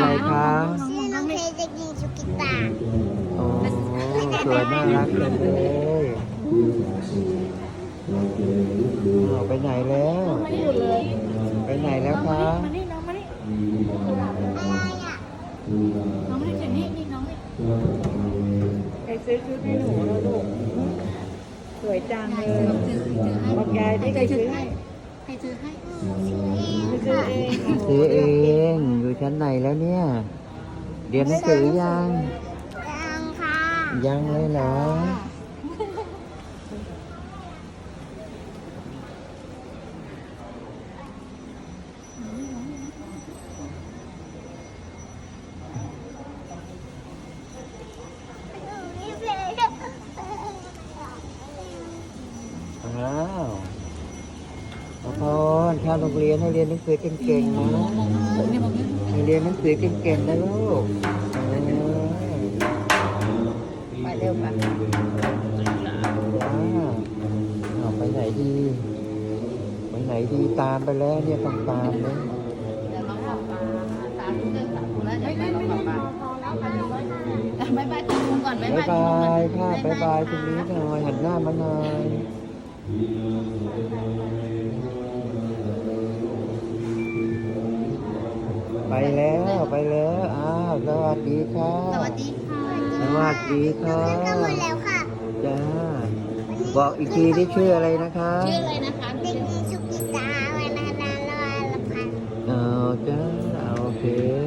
อะไรคะชื่อน้องเพลงเด็กหญิงสุกิตาโอ้สวยน่ารักจังเลยอ้าวไปไหนแล้วไม่หยุดเลยไปไหนแล้วคะมานี่น้องมานี่อะไรอะน้องมานี่เดี๋ยวนี้นี่น้องนี่ใครซื้อชุดให้หนูแล้วลูกสวยจังเลยบอกยายที่ใครซื้อให้ใครซื้อให้ซื้อเองซื้อค่ะเองซื้ อเองอยู่ชั้นไหนแล้วเนี่ย เรียนหนังสือยัง ยังค่ะ ยังเลยเหรอนี่เพลงอ้าว พรเข้าโรงเรียนให้เรียนหนังสือเก่งๆนะให้เรียนหนังสือเก่งๆนะลูกไปเร็วไปจ้าเอาไปไหนดี ไปไหนดีตามไปแล้วเนี่ยต้องตามนะไม่ไม่ไม่พอแล้วบายบายคุณลุงก่อนบายบายค่ะบายบายตรงนี้หน่อยหันหน้ามาหน่อย ไปแล้วไปแล้วอ้าวสวัสดีค่ะสวัสดีค่ะสวัสดีค่ะก็หมดแล้วค่ะจ้าบอกอีกทีที่ชื่ออะไรนะคะชื่ออะไรนะคะเด็กหญิงสุกิตาวันนานาลอยละพันธ์เออจ้าโอเค